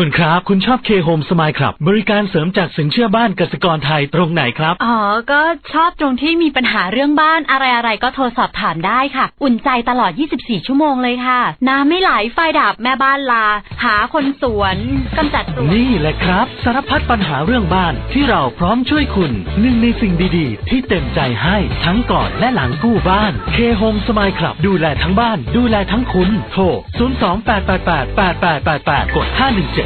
คุณครับ คุณชอบเคโฮมสมายครับ บริการเสริมจากสินเชื่อบ้านกสิกรไทยตรงไหนครับ อ๋อ ก็ชอบตรงที่มีปัญหาเรื่องบ้านอะไรๆ ก็โทรสอบถามได้ค่ะ อุ่นใจตลอด 24 ชั่วโมงเลยค่ะ น้ำไม่ไหลไฟดับแม่บ้านลา หาคนสวนกำจัดสวนนี่แหละครับ สารพัดปัญหาเรื่องบ้านที่เราพร้อมช่วยคุณหนึ่งในสิ่งดีๆ ที่เต็มใจให้ทั้งก่อนและหลังกู้บ้านเคโฮมสมายครับดูแลทั้งบ้าน ดูแลทั้งคุณโทร 028888888 กด 517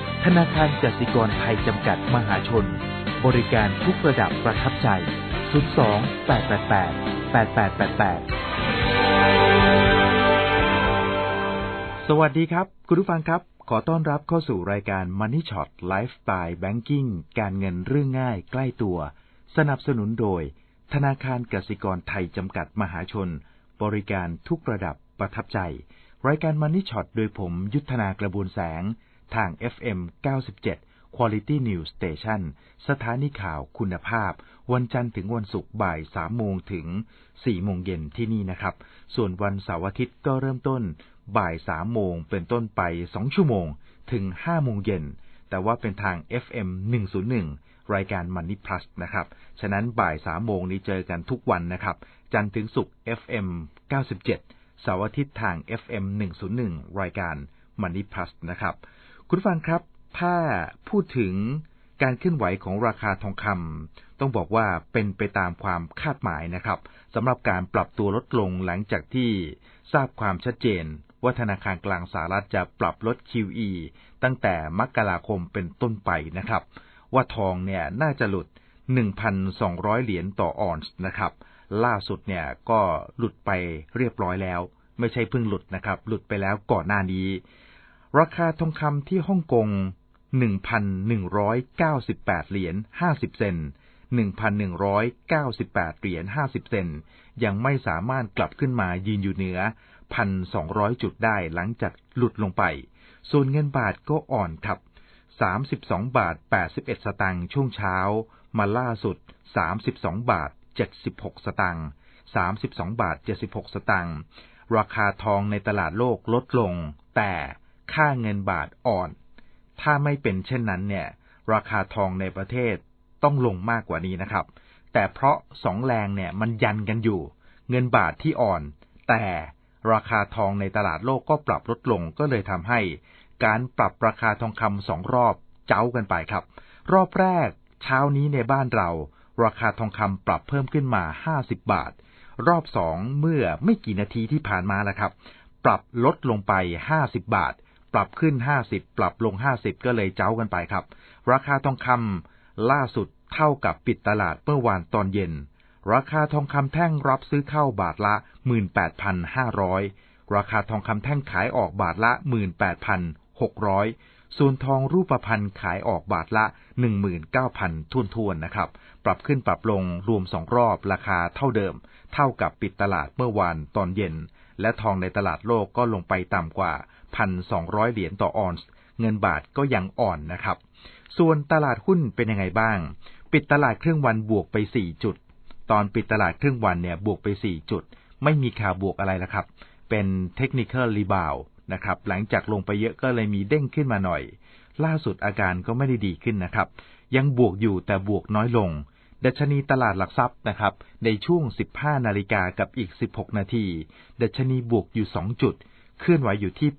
ธนาคารกสิกรไทยจำกัดมหาชน บริการทุกระดับประทับใจ 02 888 8888 สวัสดีครับ คุณผู้ฟังครับ ขอต้อนรับเข้าสู่รายการ Money Shot Lifestyle Banking การเงินเรื่องง่ายใกล้ตัว สนับสนุนโดย ธนาคารกสิกรไทยจำกัดมหาชน บริการทุกระดับประทับใจ รายการ Money Shot โดยผมยุทธนากระบวนแสง ทาง FM 97 Quality News Station สถานีข่าวคุณภาพ วันจันทร์ถึงวันศุกร์บ่าย3โมงถึง4โมงเย็นที่นี่นะครับ ส่วนวันเสาร์อาทิตย์ก็เริ่มต้นบ่าย3โมงเป็นต้นไป 2 ชั่วโมงถึง5โมงเย็น แต่ว่าเป็นทาง FM 101 รายการ Money Plus นะครับ ฉะนั้นบ่าย3โมงนี้เจอกันทุกวันนะครับ จันทร์ถึงศุกร์ FM 97เสาร์อาทิตย์ทาง FM 101 รายการ Money Plus นะครับ คุณฟังครับ ถ้าพูดถึงการเคลื่อนไหวของราคาทองคำต้องบอกว่าเป็นไปตามความคาดหมายนะครับสำหรับการปรับตัวลดลงหลังจากที่ทราบความชัดเจน ว่าธนาคารกลางสหรัฐจะปรับลด QE ตั้งแต่มกราคมเป็นต้นไปนะครับ ว่าทองเนี่ยน่าจะหลุด 1,200 เหรียญต่อออนซ์นะครับ ล่าสุดเนี่ยก็หลุดไปเรียบร้อยแล้ว ไม่ใช่เพิ่งหลุดนะครับ หลุดไปแล้วก่อนหน้านี้ ราคาทองคำที่ฮ่องกง 1,198 เหรียญ 50 เซน 1,198 เหรียญ 50 เซน ยังไม่สามารถกลับขึ้นมายืนอยู่เหนือ 1,200 จุดได้หลังจากหลุดลงไป ส่วนเงินบาทก็อ่อนครับ 32 บาท 81 สตางค์ช่วงเช้า มาล่าสุด 32 บาท 76 สตางค์ 32 บาท 76 สตางค์ ราคาทองในตลาดโลกลดลง แต่ ค่าเงินบาทอ่อน ถ้าไม่เป็นเช่นนั้นเนี่ย ราคาทองในประเทศต้องลงมากกว่านี้นะครับ แต่เพราะสองแรงเนี่ยมันยันกันอยู่ เงินบาทที่อ่อน แต่ราคาทองในตลาดโลกก็ปรับลดลงก็เลยทำให้ การปรับราคาทองคำสองรอบเจ้ากันไปครับ รอบแรกเช้านี้ในบ้านเรา ราคาทองคำปรับเพิ่มขึ้นมา 50 บาท รอบสองเมื่อไม่กี่นาทีที่ผ่านมาแล้วครับ ปรับลดลงไป 50 บาท ปรับขึ้น 50 ปรับลง 50 ก็เลยเจ้ากันไปครับ ราคาทองคำล่าสุดเท่ากับปิดตลาดเมื่อวานตอนเย็น ราคาทองคำแท่งรับซื้อเข้าบาทละ 18,500 ราคาทองคำแท่งขายออกบาทละ 18,600 ส่วนทองรูปพรรณขายออกบาทละ 19,000 ทุนทวนๆนะครับ ปรับขึ้นปรับลงรวมสองรอบราคาเท่าเดิม เท่ากับปิดตลาดเมื่อวานตอนเย็น และทองในตลาดโลกก็ลงไปต่ำกว่า 1,200 เหรียญต่อออนซ์ เงินบาทก็ยังอ่อนนะครับ ส่วนตลาดหุ้นเป็นยังไงบ้าง ปิดตลาดครึ่งวันบวกไป 4 จุด ตอนปิดตลาดครึ่งวันเนี่ยบวกไป 4 จุด ไม่มีข่าวบวกอะไรละครับ เป็นเทคนิคอลรีบาวนะครับ หลังจากลงไปเยอะก็เลยมีเด้งขึ้นมาหน่อย ล่าสุดอาการก็ไม่ได้ดีขึ้นนะครับ ยังบวกอยู่แต่บวกน้อยลง ดัชนีตลาดหลักทรัพย์นะครับ ในช่วง 15 นาฬิกากับอีก 16 นาที ดัชนีบวกอยู่ 2 จุด เคลื่อนไหวอยู่ที่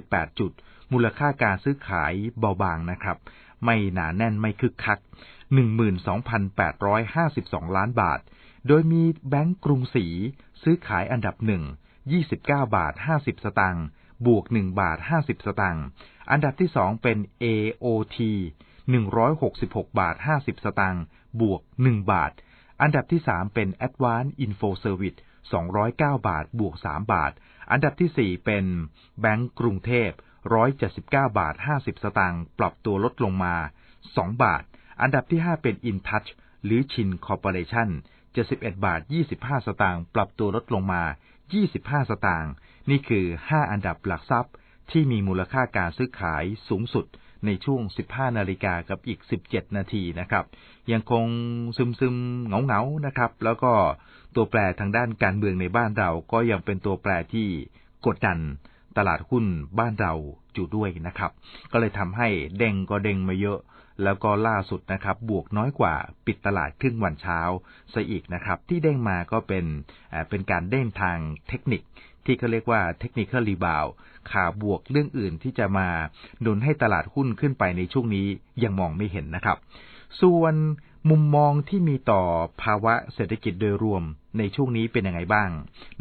1,328 จุด มูลค่าการซื้อขายเบาบางนะครับ ไม่หนาแน่นไม่คึกคัก 12,852 ล้านบาท โดยมีแบงก์กรุงศรีซื้อขายอันดับหนึ่ง29 บาท 50 สตางค์ บวก 1 บาท 50 สตางค์ อันดับที่ 2 เป็น AOT 166 บาท 50 สตางค์ บวก 1 บาท อันดับที่ 3 เป็น Advanced Info Service 209 บาท บวก 3 บาท อันดับที่ 4 เป็นแบงก์กรุงเทพ179 บาท 50 สตางค์ ปรับตัวลดลงมา 2 บาท อันดับที่ 5 เป็น InTouch หรือชินคอร์ปอเรชั่น71 บาท 25 สตางค์ ปรับตัวลดลงมา 25 สตางค์ นี่คือ 5 อันดับหลักทรัพย์ที่มีมูลค่าการซื้อขายสูงสุด ในช่วง 15 นาฬิกากับอีก 17 นาทีนะครับ ยังคงซึมซึมเงาเงานะครับ แล้วก็ตัวแปรทางด้านการเมืองในบ้านเราก็ยังเป็นตัวแปรที่กดดันตลาดหุ้นบ้านเราอยู่ด้วยนะครับ ก็เลยทำให้เด้งก็เด้งมาเยอะ แล้วก็ล่าสุดนะครับ บวกน้อยกว่าปิดตลาดครึ่งวันเช้าซะอีกนะครับ ที่เด้งมาก็เป็นเป็นการเด้งทางเทคนิค ที่เขาเรียกว่าเทคนิคอลรีบาวขาบวกเรื่องอื่นที่จะมาหนุนให้ตลาดหุ้นขึ้นไปในช่วงนี้ยังมองไม่เห็นนะครับ ส่วนมุมมองที่มีต่อภาวะเศรษฐกิจโดยรวมในช่วงนี้เป็นยังไงบ้าง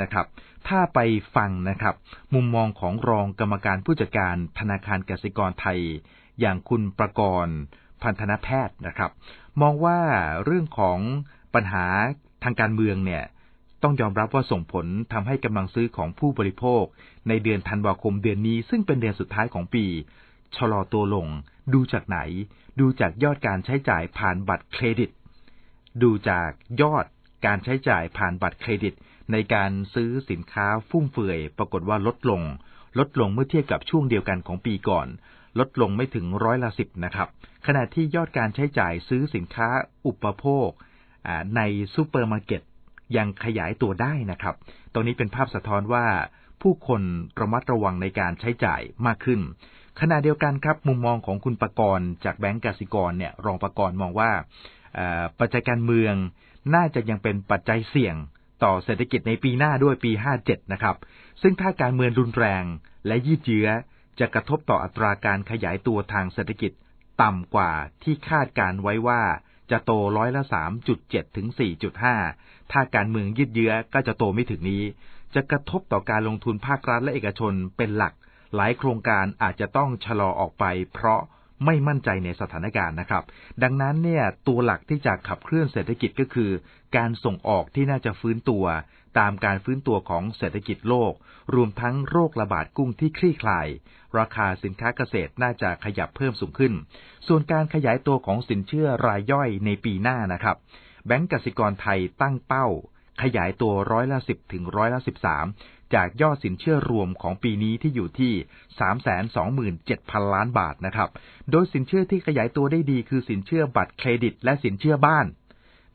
นะครับ ถ้าไปฟังนะครับ มุมมองของรองกรรมการผู้จัดการธนาคารกสิกรไทย อย่างคุณประกรณ์พันธนแพทย์นะครับ มองว่าเรื่องของปัญหาทางการเมืองเนี่ย ต้องยอมรับว่าส่งผลทำให้กำลังซื้อของผู้บริโภค ในเดือนธันวาคมเดือนนี้ ซึ่งเป็นเดือนสุดท้ายของปี ชะลอตัวลง ดูจากไหน ดูจากยอดการใช้จ่ายผ่านบัตรเครดิต ดูจากยอดการใช้จ่ายผ่านบัตรเครดิต ในการซื้อสินค้าฟุ่มเฟือย ปรากฏว่าลดลง ลดลงเมื่อเทียบกับช่วงเดียวกันของปีก่อน ลดลงไม่ถึงร้อยละสิบนะครับ ขณะที่ยอดการใช้จ่ายซื้อสินค้าอุปโภคในซูเปอร์มาร์เก็ต ยังขยายตัวได้นะครับ ตรงนี้เป็นภาพสะท้อนว่าผู้คนระมัดระวังในการใช้จ่ายมากขึ้น ขณะเดียวกันครับ มุมมองของคุณประกรณ์จากแบงก์กสิกรเนี่ยรองประกรณ์มองว่าปัจจัยการเมืองน่าจะยังเป็นปัจจัยเสี่ยงต่อเศรษฐกิจในปีหน้าด้วยปี 57 นะครับ ซึ่งถ้าการเมืองรุนแรงและยืดเยื้อจะกระทบต่ออัตราการขยายตัวทางเศรษฐกิจต่ำกว่าที่คาดการไว้ว่าจะโตร้อยละ 3.7 ถึง 4.5 ถ้าการเมืองยืดเยื้อก็จะโตไม่ถึงนี้ จะกระทบต่อการลงทุนภาครัฐและเอกชนเป็นหลัก หลายโครงการอาจจะต้องชะลอออกไป เพราะไม่มั่นใจในสถานการณ์นะครับ ดังนั้นเนี่ยตัวหลักที่จะขับเคลื่อนเศรษฐกิจก็คือ การส่งออกที่น่าจะฟื้นตัว ตามการฟื้นตัวของเศรษฐกิจโลก รวมทั้งโรคระบาดกุ้งที่คลี่คลาย ราคาสินค้าเกษตรน่าจะขยับเพิ่มสูงขึ้น ส่วนการขยายตัวของสินเชื่อรายย่อยในปีหน้านะครับ แบงก์กสิกรไทยตั้งเป้า ขยายตัวร้อยละสิบถึงร้อยละสิบสามจากยอดสินเชื่อรวมของปีนี้ที่อยู่ที่ 327,000 ล้านบาทนะครับ โดยสินเชื่อที่ขยายตัวได้ดีคือสินเชื่อบัตรเครดิต และสินเชื่อบ้าน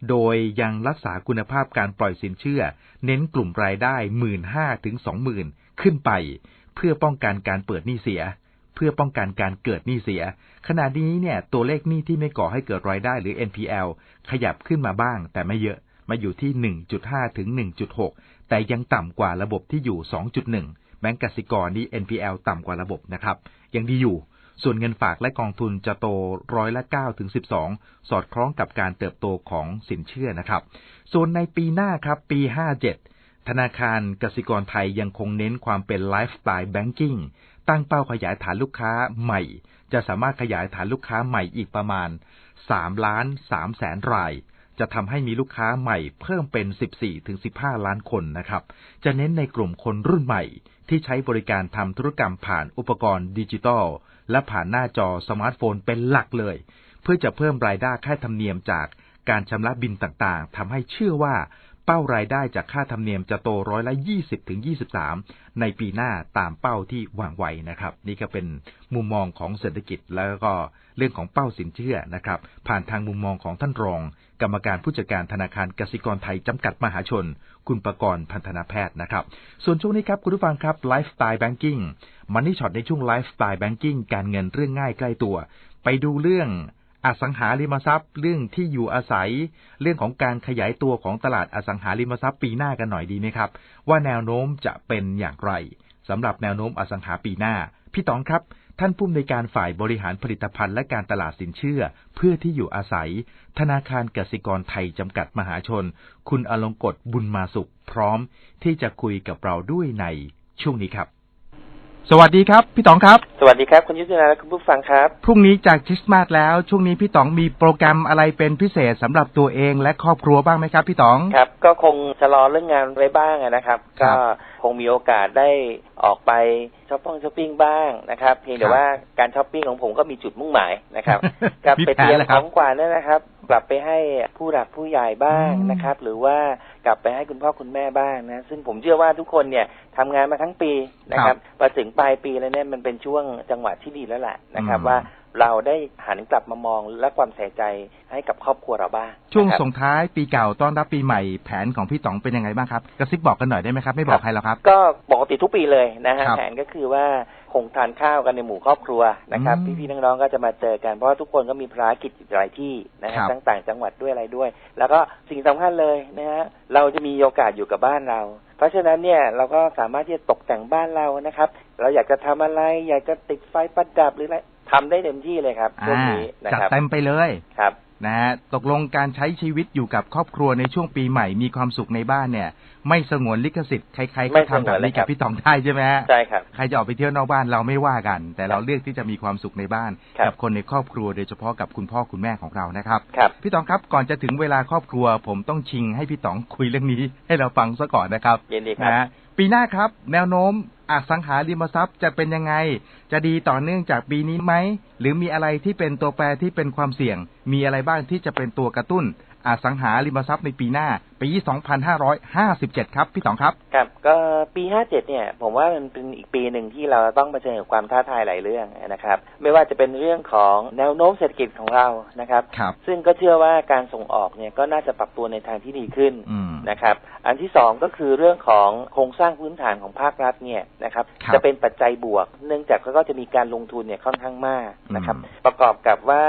โดยยังรักษาคุณภาพการปล่อยสินเชื่อ เน้นกลุ่มรายได้ 15,000ถึง20,000 ขึ้นไป เพื่อป้องกันการเปิดหนี้เสีย พื่อป้องกันการเกิดหนี้เสีย ขณะนี้เนี่ยตัวเลขหนี้ที่ไม่ก่อให้เกิดรายได้หรือ NPL ขยับขึ้นมาบ้าง แต่ไม่เยอะมาอยู่ที่ 1.5 ถึง 1.6 แต่ยังต่ำกว่าระบบที่อยู่ 2.1 แบงก์กสิกรนี่ NPL ต่ำกว่าระบบนะครับ ยังดีอยู่ ส่วนเงินฝากและกองทุนจะโตร้อยละ9ถึง 12 สอดคล้องกับการเติบโตของสินเชื่อนะครับ ส่วนในปีหน้าครับ ปี 57ธนาคารกสิกรไทยยังคงเน้นความเป็นไลฟ์สไตล์แบงกิ้ง ตั้งเป้าขยายฐานลูกค้าใหม่ จะสามารถขยายฐานลูกค้าใหม่อีกประมาณ3ล้าน3แสนราย จะทำให้มีลูกค้าใหม่เพิ่มเป็น 14-15 ล้านคนนะครับ จะเน้นในกลุ่มคนรุ่นใหม่ ที่ใช้บริการทำธุรกรรมผ่านอุปกรณ์ดิจิทัลและผ่านหน้าจอสมาร์ทโฟนเป็นหลักเลย เพื่อจะเพิ่มรายได้ค่าธรรมเนียมจากการชำระบินต่างๆทำให้เชื่อว่า เป้ารายได้จากค่าธรรมเนียมจะโตร้อยละ 20ถึง23 ในปีหน้าตามเป้าที่วางไว้นะครับ นี่ก็เป็นมุมมองของเศรษฐกิจแล้วก็เรื่องของเป้าสินเชื่อนะครับ ผ่านทางมุมมองของท่านรอง กรรมการผู้จัดการธนาคารกสิกรไทยจำกัดมหาชน คุณประกรณ์พันธนาแพทย์นะครับ ส่วนช่วงนี้ครับคุณผู้ฟังครับไลฟ์สไตล์แบงกิ้งมันนี่ช็อตในช่วงไลฟ์สไตล์แบงกิ้งการเงินเรื่องง่ายใกล้ตัว ไปดูเรื่อง อสังหาริมทรัพย์ เรื่องที่อยู่อาศัย เรื่องของการขยายตัวของตลาดอสังหาริมทรัพย์ปีหน้ากันหน่อยดีไหมครับ ว่าแนวโน้มจะเป็นอย่างไรสำหรับแนวโน้มอสังหาปีหน้า พี่ต๋องครับ ท่านผู้อำนวยการฝ่ายบริหารผลิตภัณฑ์และการตลาดสินเชื่อ เพื่อที่อยู่อาศัย ธนาคารกสิกรไทยจำกัดมหาชน คุณอลงกฎบุญมาสุขพร้อม ที่จะคุยกับเราด้วยในช่วงนี้ครับ สวัสดีครับ พี่ต๋องครับ สวัสดีครับ คุณยุทธนาและคุณผู้ฟังครับ พรุ่งนี้จากคริสต์มาสแล้ว ช่วงนี้พี่ต๋องมีโปรแกรมอะไรเป็นพิเศษสำหรับตัวเองและครอบครัวบ้างไหมครับ พี่ต๋องครับ ก็คงชะลอเรื่องงานไว้บ้างนะครับครัก็บคงมีโอกาสได้ออกไปช้อปปิ้งช้อปปิ้งบ้างนะครับเพียงแต่ครับว่าการช้อปปิ้งของผมก็มีจุดมุ่งหมายนะครับกลับมีไปแผนเตรียมเหรอคขรับองขวัญนั่นนะครับ กลับไปให้ผู้หลักผู้ใหญ่บ้างอืมนะครับ หรือว่ากลับไปให้คุณพ่อคุณแม่บ้างนะซึ่งผมเชื่อว่าทุกคนเนี่ยทำงานมาทั้งปีนะครับพอถึงปลายปีแล้วเนี่ยมันเป็นช่วงจังหวะที่ดีแล้วแหละนะครับอืมว่าเราได้หันกลับมามองและความใส่ใจให้กับครอบครัวเราบ้าง ช่วงนะครับส่งท้ายปีเก่าต้อนรับปีใหม่แผนของพี่ต๋องเป็นยังไงบ้างครับกระซิบบอกกันหน่อยได้ไหมครับ ไม่บอกใครหรอกครับ ก็ปกติทุกปีเลยนะฮะครับแผนก็คือว่า คงทานข้าวกันในหมู่ครอบครัวนะครับอืมพี่ๆน้องๆก็จะมาเจอกันเพราะว่าทุกคนก็มีภารกิจหลายที่นะฮะครับทั้งต่างจังหวัดด้วยอะไรด้วย แล้วก็สิ่งสำคัญเลยนะฮะเราจะมีโอกาสอยู่กับบ้านเรา เพราะฉะนั้นเนี่ยเราก็สามารถที่จะตกแต่งบ้านเรานะครับ เราอยากจะทำอะไร อยากจะติดไฟประดับหรืออะไรทำได้เต็มที่เลยครับช่วงนี้นะจัดครับเต็มไปเลยครับ นะฮะตกลงการใช้ชีวิตอยู่กับครอบครัวในช่วงปีใหม่มีความสุขในบ้านเนี่ย ไม่สงวนลิขสิทธิ์ใครๆไม่ก็สทำงแบวนบเลยนี้ครักับบพี่ต๋องได้ใช่ไหมฮะใช่ครับใครจะออกไปเที่ยวนอกบ้านเราไม่ว่ากัน แต่เราเลือกที่จะมีความสุขในบ้านครับกัคนในครอบครัวโดยเฉพาะกับคุณพ่อคุณแม่ของเรานะครับครับพี่ต๋องครับก่อนจะถึงเวลาครอบครัว ผมต้องชิงให้พี่ต๋องคุยเรื่องนี้ ให้เราฟังซะก่อนนะครับยินดีครับนะฮะปีหน้าครับ แนวโน้ม อสังหาริมทรัพย์จะเป็นยังไง จะดีต่อเนื่องจากปีนี้ไหม หรือมีอะไรที่เป็นตัวแปรที่เป็นความเสี่ยง มีอะไรบ้างที่จะเป็นตัวกระตุ้นอสังหาริมทรัพย์ในปีหน้า ปี 2557 ครับ พี่ต๋องครับ ครับ ก็ปี 57 เนี่ย ผมว่ามันเป็นอีกปีหนึ่งที่เราต้องเผชิญกับความท้าทายหลายเรื่องนะครับ ไม่ว่าจะเป็นเรื่องของแนวโน้มเศรษฐกิจของเรานะครับครับซึ่งก็เชื่อว่าการส่งออกเนี่ยก็น่าจะปรับตัวในทางที่ดีขึ้นอืมนะครับ อันที่สองก็คือเรื่องของโครงสร้างพื้นฐานของภาครัฐเนี่ยนะครับครับจะเป็นปัจจัยบวก เนื่องจากเขาก็จะมีการลงทุนเนี่ยค่อนข้างมากนะครับอืมประกอบกับว่า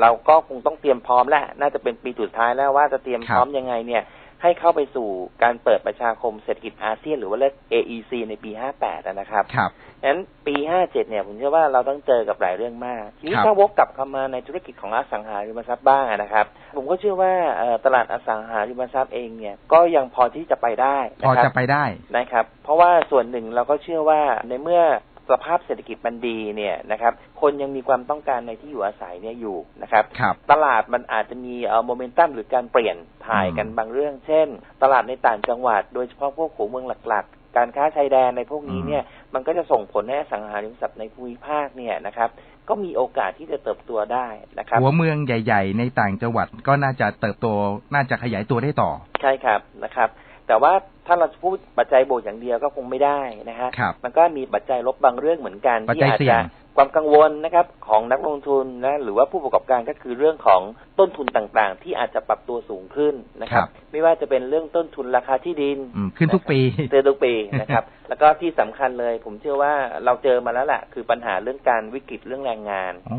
เราก็คงต้องเตรียมพร้อมแล้ว น่าจะเป็นปีสุดท้ายแล้วว่าจะเตรียมพร้อมยังไงเนี่ย ให้เข้าไปสู่การเปิดประชาคมเศรษฐกิจอาเซียน หรือว่าเรียก AEC ในปี 58อะนะครับครับงั้นปี 57 เนี่ย ผมเชื่อว่าเราต้องเจอกับหลายเรื่องมาก ทีนี้ครับถ้าวกกลับเข้ามาในธุรกิจของอสังหาริมทรัพย์บ้างอะนะครับ ผมก็เชื่อว่าเอ่อตลาดอสังหาริมทรัพย์เองเนี่ยก็ยังพอที่จะไปได้พอนะครัจะบไปได้นะครับ เพราะว่าส่วนหนึ่งเราก็เชื่อว่าในเมื่อ สภาพเศรษฐกิจมันดีเนี่ยนะครับ คนยังมีความต้องการในที่อยู่อาศัยเนี่ยอยู่นะครับครับตลาดมันอาจจะมีเอ่อโมเมนตัมหรือการเปลี่ยนถ่ายกันอืมบางเรื่อง เช่น ตลาดในต่างจังหวัด โดยเฉพาะพวกหัวเมืองหลักๆ การค้าชายแดนในพวกนี้เนี่ยมันก็จะส่งผลให้อสังหาริมทรัพย์ในภูมิภาคเนี่ยนะครับก็มีโอกาสที่จะเติบโตได้นะครับ หัวเมืองใหญ่ ๆ ในต่างจังหวัดก็น่าจะเติบโตน่าจะขยายตัวได้ต่อ ใช่ครับนะครับ แต่ว่า ถ้าเราจะพูดปัจจัยบวกอย่างเดียวก็คงไม่ได้นะฮะครับมันก็มีปัจจัยลบบางเรื่องเหมือนกันปัจที่จัยอาจเสี่ยจะงความกังวลนะครับของนักลงทุนนะหรือว่าผู้ประกอบการก็คือเรื่องของต้นทุนต่างๆ ที่อาจจะปรับตัวสูงขึ้นนะครับครับไม่ว่าจะเป็นเรื่องต้นทุนราคาที่ดินอืมขึ้นทุกปีเจอทุกปีนะครับ แล้วก็ที่สำคัญเลย ผมเชื่อว่าเราเจอมาแล้วแหละคือปัญหาเรื่องการวิกฤตเรื่องแรงงานอ๋อ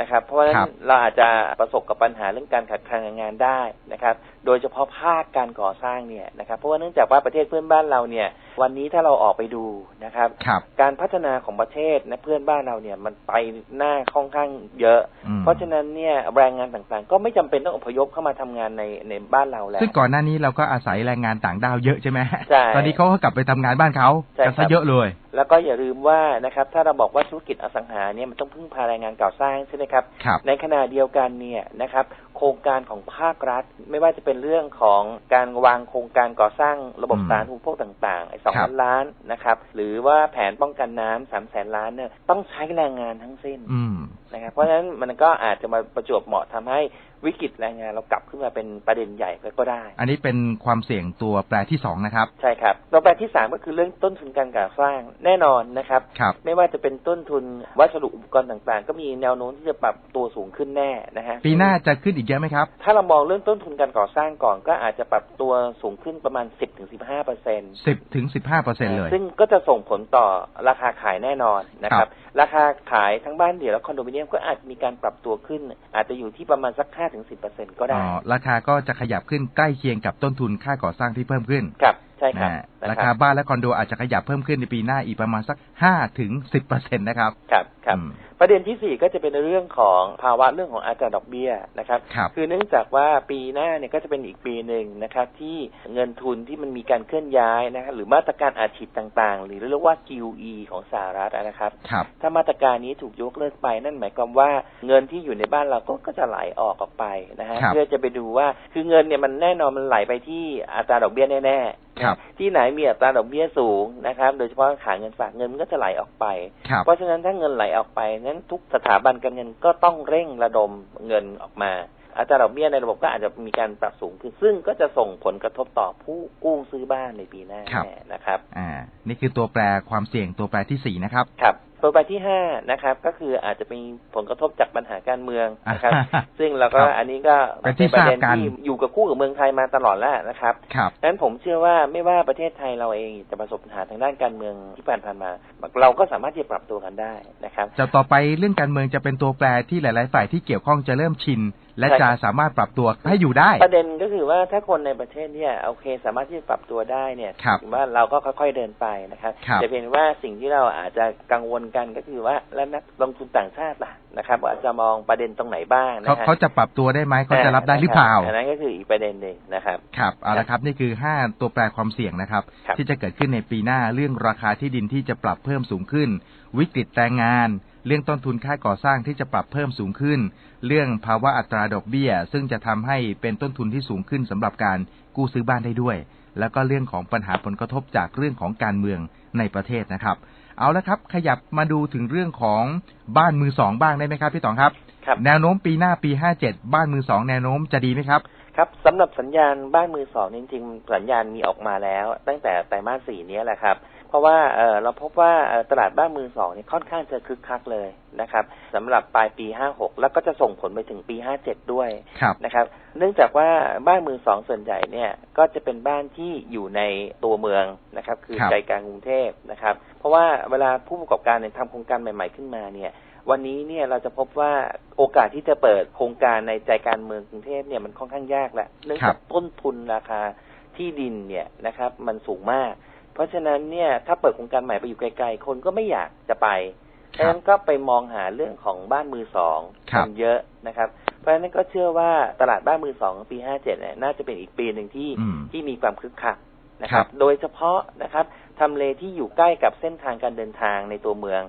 นะครับ เพราะฉะนั้ครันบเราอาจจะประสบกับปัญหาเรื่องการขาดแคลนแรงงานได้นะครับ โดยเฉพาะภาคการก่อสร้างเนี่ยนะครับ เพราะว่าเนื่องจากว่าประเทศเพื่อนบ้านเราเนี่ย วันนี้ถ้าเราออกไปดูนะครับครับการพัฒนาของประเทศนะเพื่อนบ้านเราเนี่ยมันไปหน้าค่อนข้างเยอะอืมเพราะฉะนั้นเนี่ยแรงงานต่างๆ ก็ไม่จำเป็นต้องอพยพเข้ามาทำงานในในบ้านเราแล้วซึ่งก่อนหน้านี้เราก็อาศัยแรงงานต่างด้าวเยอะใช่ไหมใช่ตอนนี้เขาก็กลับไปทำงานบ้านเขาใช่กันครัซะบเยอะเลย แล้วก็อย่าลืมว่านะครับ ถ้าเราบอกว่าธุรกิจอสังหาเนี่ยมันต้องพึ่งพาแรงงานก่อสร้างใช่ไหมครับครับ ในขณะเดียวกันเนี่ยนะครับ โครงการของภาครัฐ ไม่ว่าจะเป็นเรื่องของการวางโครงการก่อสร้างระบบอืมสาธารณูปโภคต่างๆไอ้สองครับล้านล้านนะครับ หรือว่าแผนป้องกันน้ำสามแสนล้านเนี่ยต้องใช้แรงงานทั้งสิ้นอืมนะครับเพราะฉะนั้นมันก็อาจจะมาประจวบเหมาะทำให้ วิกฤตแรงงานเรากลับขึ้นมาเป็นประเด็นใหญ่ก็ได้ อันนี้เป็นความเสี่ยงตัวแปรที่สองนะครับ ใช่ครับตัวแปรที่สามก็คือเรื่องต้นทุนการก่อสร้างแน่นอนนะครับครับไม่ว่าจะเป็นต้นทุนวัสดุอุปกรณ์ต่างๆ ก็มีแนวโน้มที่จะปรับตัวสูงขึ้นแน่นะฮะปีหน้าจะขึ้นอีกเยอะไหมครับ ถ้าเรามองเรื่องต้นทุนการก่อสร้างก่อนก็อาจจะปรับตัวสูงขึ้นประมาณ 10-15เปอร์เซ็นต์สิบถึงสิบห้าเปอร์เซ็นเลย ซึ่งก็จะส่งผลต่อราคาขายแน่นอนนะคครัรับบราคาขายทั้งบ้านเดี่ยวและคอนโดมิเนียมก็อาจมีการปรับตัวขึ้น อาจจะอยู่ที่ประมาณสัก5-10เปอร์เซ็นต์ก็อ๋ได้อราคาก็จะขยับขึ้นใกล้เคียงกับต้นทุนค่าก่อสร้างที่เพิ่มขึ้น ครับ ใช่ครับนะนะราคคารับบ้านและคอนโดอาจจะขยับเพิ่มขึ้นในปีหน้าอีกประมาณสักห้าถึงสิบเปอร์เซ็นตนะครับครับครับอืมประเด็นที่สี่ก็จะเป็นในเรื่องของภาวะเรื่องของอัตราดอกเบี้ยนะครับครับคือเนื่องจากว่าปีหน้าเนี่ยก็จะเป็นอีกปีหนึ่งนะครับ ที่เงินทุนที่มันมีการเคลื่อนย้ายนะครับหรือมาตรการอาชีพต่างๆ หรือเรียกว่า QE ของสหรัฐนะครับครับถ้ามาตรการนี้ถูกยกเลิกไปนั่นหมายความว่าเงินที่อยู่ในบ้านเราก็ก็จะไหลออกออกไปนะฮะครับเพื่อจะไปดูว่าคือเงินเนี่ยมันแน่นอนมันไหลไปที่อัตราดอกเบี้ยแน่ๆครับที่ไหนมีอัตราดอกเบี้ยสูงนะครับ โดยเฉพาะขาเงินฝากเงินมันก็จะไหลออกไปครับเพราะฉะนั้นถ้าเงินไหลออกไปนั้นทุกสถาบันการเงินก็ต้องเร่งระดมเงินออกมา อัตราดอกเบี้ยในระบบก็อาจจะมีการปรับสูงขึ้น ซึ่งก็จะส่งผลกระทบต่อผู้กู้ซื้อบ้านในปีหน้าครับแน่นะครับ อ่า นี่คือตัวแปรความเสี่ยงตัวแปรที่สี่นะครับ ครับ ตัวไปที่ห้านะครับ ก็คืออาจจะมีผลกระทบจากปัญหาการเมืองนะครับ ซึ่งเราก็ครับอันนี้ก็เป็นที่ประเด็นทราบกันที่อยู่กับคู่กับเมืองไทยมาตลอดแล้วนะครับครับดังนั้นผมเชื่อว่าไม่ว่าประเทศไทยเราเองจะประสบปัญหาทางด้านการเมืองที่ผ่านๆมา เราก็สามารถที่จะปรับตัวกันได้นะครับจะต่อไปเรื่องการเมืองจะเป็นตัวแปรที่หลาย ๆ ฝ่ายที่เกี่ยวข้องจะเริ่มชิน และใช่ครัจะบสามารถปรับตัวให้อยู่ได้ ประเด็นก็คือว่าถ้าคนในประเทศเนี่ยโอเค สามารถที่จะปรับตัวได้เนี่ยครับถือว่าเราก็ค่อยๆเดินไปนะครับครับแต่เพียงว่าสิ่งที่เราอาจจะกังวลกันก็คือว่าแล้วนักลงทุนต่างชาติล่ะนะครับว่าจะมองประเด็นตรงไหนบ้างนะเขาฮะเขาจะปรับตัวได้ไหมเขาจะรับได้หรือเปล่าอันนั้นก็คืออีกประเด็นหนึ่งนะครับครับเอาละครับนี่คือ5ตัวแปรความเสี่ยงนะครับครับ ที่จะเกิดขึ้นในปีหน้าเรื่องราคาที่ดินที่จะปรับเพิ่มสูงขึ้น วิกฤตแรงงาน เรื่องต้นทุนค่าก่อสร้างที่จะปรับเพิ่มสูงขึ้น เรื่องภาวะอัตราดอกเบี้ย ซึ่งจะทำให้เป็นต้นทุนที่สูงขึ้นสำหรับการกู้ซื้อบ้านได้ด้วย แล้วก็เรื่องของปัญหาผลกระทบจากเรื่องของการเมืองในประเทศนะครับ เอาละครับ ขยับมาดูถึงเรื่องของบ้านมือสองบ้างได้ไหมครับพี่ต๋องครับครับ แนวโน้มปีหน้าปี57บ้านมือสองแนวโน้มจะดีไหมครับครับสำหรับสัญญาณบ้านมือสองนี่จริงๆสัญญาณมีออกมาแล้ว ตั้งแต่ไตรมาสสี่นี้แหละครับ เพราะว่าเอ่อเราพบว่าเอ่อตลาดบ้านมือสองนี่ค่อนข้างจะคึกคักเลยนะครับสำหรับปลายปี 56 แล้วก็จะส่งผลไปถึงปี 57 ด้วยครับนะครับ เนื่องจากว่าบ้านมือสองส่วนใหญ่เนี่ยก็จะเป็นบ้านที่อยู่ในตัวเมืองนะครับ คือครับใจกลางกรุงเทพนะครับ เพราะว่าเวลาผู้ประกอบการเนี่ยทำโครงการใหม่ ๆขึ้นมาเนี่ยวันนี้เนี่ยเราจะพบว่าโอกาสที่จะเปิดโครงการในใจกลารเมืองกรุงเทพเนี่ยมันค่อนข้างยากแหละเนื่องจากต้นทุนราคาที่ดินเนี่ยนะครับ มันสูงมาก เพราะฉะนั้นเนี่ยถ้าเปิดโครงการใหม่ไปอยู่ไกลๆคนก็ไม่อยากจะไปเพครัราะบฉะนั้นก็ไปมองหาเรื่องของบ้านมือสองครับกันเยอะนะครับ เพราะฉะนั้นก็เชื่อว่าตลาดบ้านมือสองปี57เนี่ยน่าจะเป็นอีกปีหนึ่งที่อืมที่มีความคึกคักนะคครัรับบโดยเฉพาะนะครับทำเลที่อยู่ใกล้กับเส้นทางการเดินทางในตัวเมือง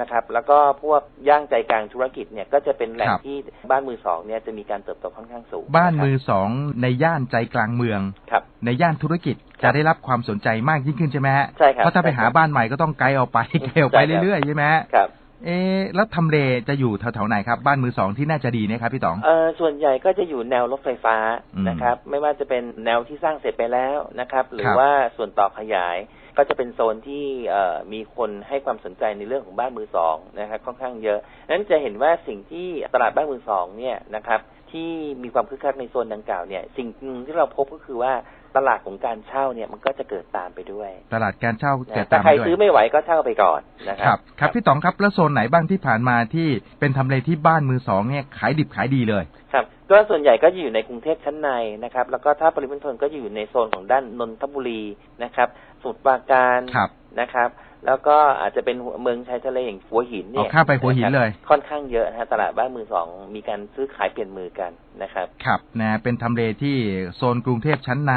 นะครับ แล้วก็พวกย่างใจกลางธุรกิจเนี่ยก็จะเป็นแหล่งครับ ที่บ้านมือสองเนี่ยจะมีการเติบโตค่อนข้างสูงบ้านมืะอสองในย่านใจกลางเมือง ครับ ในย่านธุรกิจครัจะบได้รับความสนใจมากยิ่งขึ้นใช่ไหมฮะใช่ครับเพราะถ้าไปหาใช่ครับบ้านใหม่ก็ต้องไกลออกไป ไกลออกไปใช่ครับ เรื่อยๆใช่ไหมฮะครับ เอ๊ะแล้วทำเลจะอยู่แถวๆไหนครับ บ้านมือสองที่น่าจะดีเนะครับพี่ต๋อง เออส่วนใหญ่ก็จะอยู่แนวรถไฟฟ้าอืมนะครับ ไม่ว่าจะเป็นแนวที่สร้างเสร็จไปแล้วนะครับ หรืคอรับว่าส่วนต่อขยาย ก็จะเป็นโซนที่เอ่อมีคนให้ความสนใจในเรื่องของบ้านมือสองนะครับค่อนข้างเยอะนั้นจะเห็นว่าสิ่งที่ตลาดบ้านมือสองเนี่ยนะครับ ที่มีความคึกคักในโซนดังกล่าวเนี่ย สิ่งหนึ่งที่เราพบก็คือว่าตลาดของการเช่าเนี่ยมันก็จะเกิดตามไปด้วย ตลาดการเช่าเกิดนะถ้าตามใครมาด้วยซื้อไม่ไหวก็เช่าไปก่อนนะคครัรับบครับพี่ต๋องครับแล้วโซนไหนบ้างที่ผ่านมาที่เป็นทำเลที่บ้านมือสองเนี่ยขายดิบขายดีเลย ครับก็ส่วนใหญ่ก็จะอยู่ในกรุงเทพชั้นในนะครับ แล้วก็ถ้าปริมณฑลก็จะอยู่ในโซนของด้านนนทบุรีนะครับส มุทรปราการครับนะครับ แล้วก็อาจจะเป็นเมืองชายทะเลอย่างหัวหินเนี่ยเอาข้ามไปหัวหินเลยะครับค่อนข้างเยอะนะฮะตลาดบ้านมือสองมีการซื้อขายเปลี่ยนมือกันนะครับครับนะเป็นทำเลที่โซนกรุงเทพชั้นใน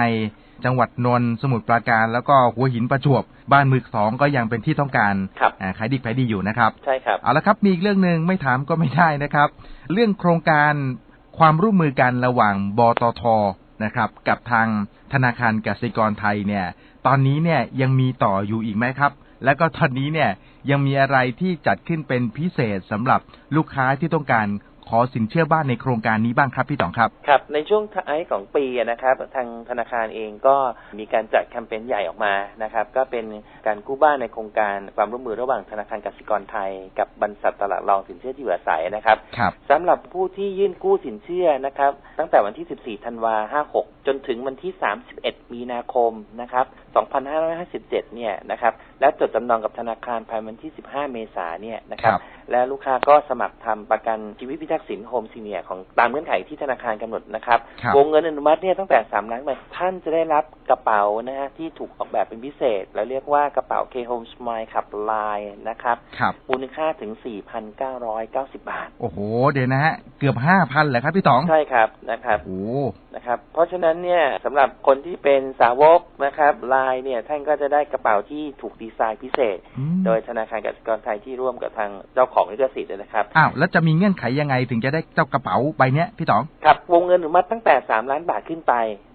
จังหวัดนนท์สมุทรปราการ แล้วก็หัวหินประจวบบ้านมือสองก็ยังเป็นที่ต้องการครับอ่าขายดิบขายดีอยู่นะครับใช่ครับเอาละครับมีอีกเรื่องหนึ่งไม่ถามก็ไม่ได้นะครับ เรื่องโครงการความร่วมมือกันระหว่างบตทนะครับกับทางธนาคารกสิกรไทยเนี่ย ตอนนี้เนี่ยยังมีต่ออยู่อีกไหมครับ แล้วก็ตอนนี้เนี่ยยังมีอะไรที่จัดขึ้นเป็นพิเศษสำหรับลูกค้าที่ต้องการ ขอสินเชื่อบ้านในโครงการนี้บ้างครับพี่ต๋องครับ ครับ ในช่วงท้ายของปีนะครับ ทางธนาคารเองก็มีการจัดแคมเปญใหญ่ออกมานะครับ ก็เป็นการกู้บ้านในโครงการความร่วมมือระหว่างธนาคารกสิกรไทย กับบรรษัทตลาดรองสินเชื่อที่อยู่อาศัยนะครับครับสำหรับผู้ที่ยื่นกู้สินเชื่อนะครับ ตั้งแต่วันที่ 14 ธันวา56 จนถึงวันที่ 31 มีนาคมนะครับ 2557 เนี่ยนะครับ และจดจำนองกับธนาคารภายในวันที่ 15 เมษายนเนี่ยนะครับครับ และลูกค้าก็สมัครทำประกันชีวิตพิทักษ์ทักษิณโฮมซีเนียของตามเงื่อนไขที่ธนาคารกำหนดนะครับครับวงเงินอนุมัติเนี่ยตั้งแต่สามล้านบาทท่านจะได้รับกระเป๋านะฮะที่ถูกออกแบบเป็นพิเศษ แล้วเรียกว่ากระเป๋า K Home Smile ขับลายนะครับครับมูลค่าถึง 4,990 บาท โอ้โห เดี๋ยวนะฮะ เกือบห้าพันเหรอครับพี่ต๋อง ใช่ครับนะครับโอ้นะครับ เพราะฉะนั้นเนี่ยสำหรับคนที่เป็นสาวกนะครับลายเนี่ยท่านก็จะได้กระเป๋าที่ถูกดีไซน์พิเศษอืมโดยธนาคารกสิกรไทยที่ร่วมกับทางเจ้าของลิขสิทธิ์นะครับอ้าวแล้วจะมีเงื่อนไขยังไงถึงจะได้เจ้ากระเป๋าใบเนี้ยพี่ต๋องครับวงเงินอนุมัติตั้งแต่3ล้านบาทขึ้นไป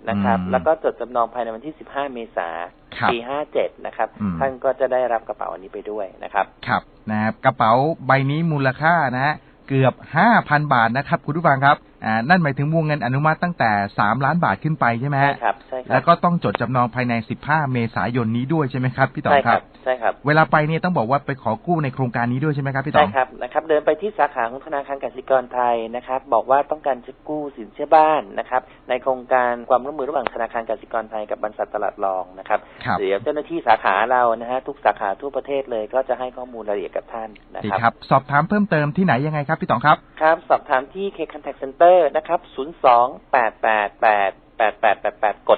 นะครับอืมแล้วก็จดจำนองภายในวันที่15เมษาครับปี57นะครับอืมท่านก็จะได้รับกระเป๋าอันนี้ไปด้วยนะครับ ครับนะครับกระเป๋าใบนี้มูลค่านะฮะเกือบ5,000บาทนะครับ คุณผู้ฟังครับอ่า นั่นหมายถึงวงเงินอนุมัติตั้งแต่3ล้านบาทขึ้นไปใช่ไหมใช่ฮะครับใช่ครัแล้วก็ต้องจดจำนองภายใน15เมษายนนี้ด้วยใช่ไหมครับพี่ต๋อใช่งคครัรับบใช่ครับ เวลาไปเนี่ยต้องบอกว่าไปขอกู้ในโครงการนี้ด้วยใช่ไหมครับพี่ต๋ใช่องครับนะครับ เดินไปที่สาขาของธนาคารกสิกรไทยนะครับ บอกว่าต้องการจะกู้สินเชื่อบ้านนะครับ ในโครงการความร่วมมือระหว่างธนาคารกสิกรไทยกับบรรษัทตลาดรองนะครับครับเดี๋ยวเจ้าหน้าที่สาขาเรานะฮะทุกสาขาทั่วประเทศเลย ก็จะให้ข้อมูลรายละเอียดกับท่านนะดีครับครับ สอบถามเพิ่มเติมที่ไหนยังไงครับพี่ต๋องครับ ครับ สอบถามที่ K Contact Center นะครับ02 888 8888ก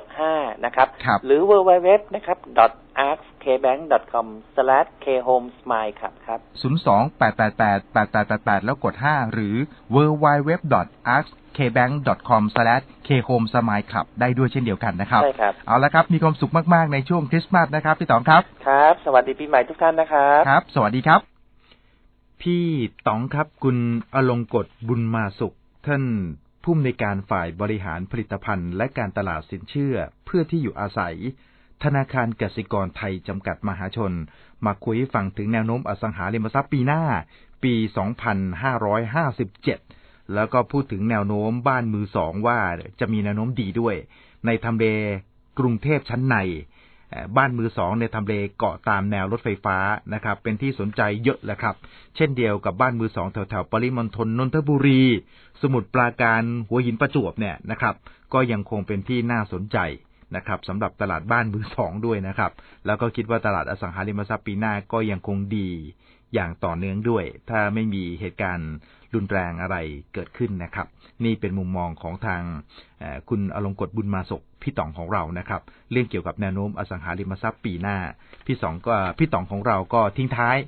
ด5นะครับครับ หรือ www นะครับ askbank.com/khomesmile ครับครับ 028888888 แล้วกด 5 หรือ w w w a s k b a n k c o m k h o m e s m i l e Club ได้ด้วยเช่นเดียวกันนะครับ ใช่ครับ เอาละครับ มีความสุขมากๆ ในช่วงคริสต์มาสนะครับ พี่ต๋องครับ ครับ สวัสดีปีใหม่ทุกท่านนะครับ ครับ สวัสดีครับ พี่ต๋องครับ คุณอลงกฎบุญมาสุข ท่านผู้อำนการฝ่ายบริหารผลิตภัณฑ์ และการตลาดสินเชื่อเพื่อที่อยู่อาศัย ธนาคารกสิกรไทยจำกัดมหาชน มาคุยฟังถึงแนวโน้มอสังหาริมทรัพย์ปีหน้า ปี 2557 แล้วก็พูดถึงแนวโน้มบ้านมือสองว่าจะมีแนวโน้มดีด้วย ในทำเลกรุงเทพชั้นใน บ้านมือสองในทำเลเกาะตามแนวรถไฟฟ้านะครับ เป็นที่สนใจเยอะแหละครับ เช่นเดียวกับบ้านมือสองแถวๆปริมณฑลนนทบุรี สมุทรปราการหัวหินประจวบเนี่ยนะครับ ก็ยังคงเป็นที่น่าสนใจนะครับสำหรับตลาดบ้านมือสองด้วยนะครับ แล้วก็คิดว่าตลาดอสังหาริมทรัพย์ปีหน้าก็ยังคงดีอย่างต่อเนื่องด้วย ถ้าไม่มีเหตุการณ์ รุนแรงอะไรเกิดขึ้นนะครับ นี่เป็นมุมมองของทางเอ่อคุณอลงกฎบุญมาศกพี่ต๋องของเรานะครับ เรื่องเกี่ยวกับแนวโน้มอสังหาริมทรัพย์ปีหน้า พี่สองก็พี่ต๋องของเราก็ทิ้งท้าย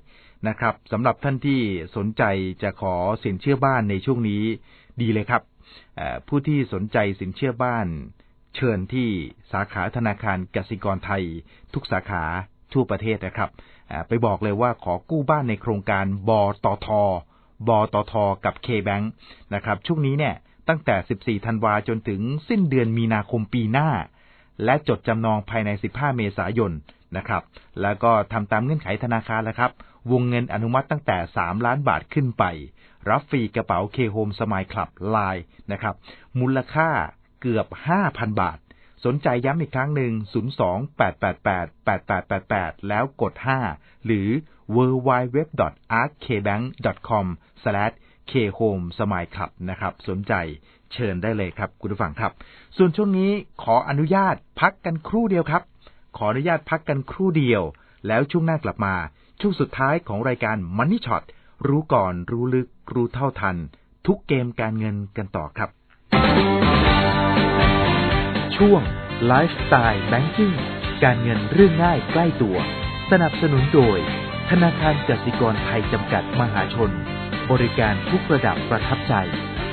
นะครับสำหรับท่านที่สนใจจะขอสินเชื่อบ้านในช่วงนี้ดีเลยครับผู้ที่สนใจสินเชื่อบ้าน เชิญที่สาขาธนาคารกสิกรไทย ทุกสาขาทั่วประเทศนะครับ ไปบอกเลยว่าขอกู้บ้านในโครงการบอตท บตทกับ K-Bank นะครับช่วงนี้เนี่ยตั้งแต่ 14 ธันวาจนถึงสิ้นเดือนมีนาคมปีหน้า และจดจำนองภายใน 15 เมษายนนะครับ แล้วก็ทำตามเงื่อนไขธนาคารแล้วครับ วงเงินอนุมัติตั้งแต่ 3 ล้านบาทขึ้นไป รับฟรีกระเป๋า K Home Smile Club Line นะครับ มูลค่าเกือบ 5,000 บาท สนใจย้ำอีกครั้งหนึ่ง 028888888 แล้วกด 5 หรือ www.arcbank.com www.arkbank.com/khomesmile club นะครับ สนใจเชิญได้เลยครับ คุณผู้ฟังครับ ส่วนช่วงนี้ขออนุญาตพักกันครู่เดียวครับ ขออนุญาตพักกันครู่เดียว แล้วช่วงหน้ากลับมา ช่วงสุดท้ายของรายการ Money Shot รู้ก่อนรู้ลึกรู้เท่าทัน ทุกเกมการเงินกันต่อครับ ช่วงไลฟ์สไตล์แบงกิ้งการเงินเรื่องง่ายใกล้ตัว สนับสนุนโดย ธนาคารกสิกรไทยจำกัดมหาชน บริการทุกระดับประทับใจ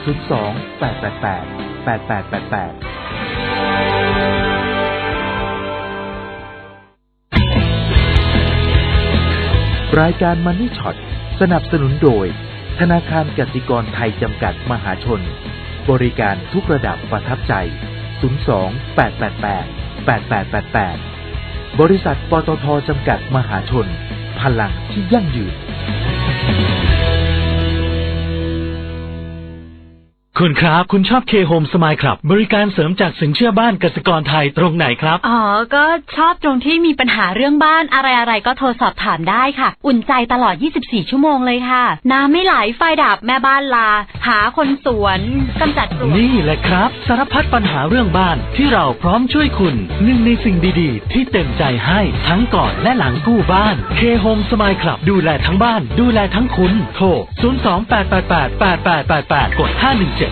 02 888 8888รายการ Money Shot สนับสนุนโดย ธนาคารกสิกรไทยจำกัดมหาชน บริการทุกระดับประทับใจ 02 888 8888 บริษัทปตทจำกัดมหาชน พลังที่ยั่งยืน คคุณครับ คุณชอบเคโฮมสมายครับ บริการเสริมจากสินเชื่อบ้านกสิกรไทยตรงไหนครับ อ๋อ ก็ชอบตรงที่มีปัญหาเรื่องบ้านอะไรอะไรก็โทรสอบถามได้ค่ะ อุ่นใจตลอด 24 ชั่วโมงเลยค่ะ น้ำไม่ไหลไฟดับแม่บ้านลา หาคนสวนกำจัดปลวกนี่แหละครับ สารพัดปัญหาเรื่องบ้านที่เราพร้อมช่วยคุณหนึ่งในสิ่งดีๆ ที่เต็มใจให้ทั้งก่อนและหลังกู้บ้านเคโฮมสมายครับดูแลทั้งบ้าน ดูแลทั้งคุณโทร 028888888 กด 517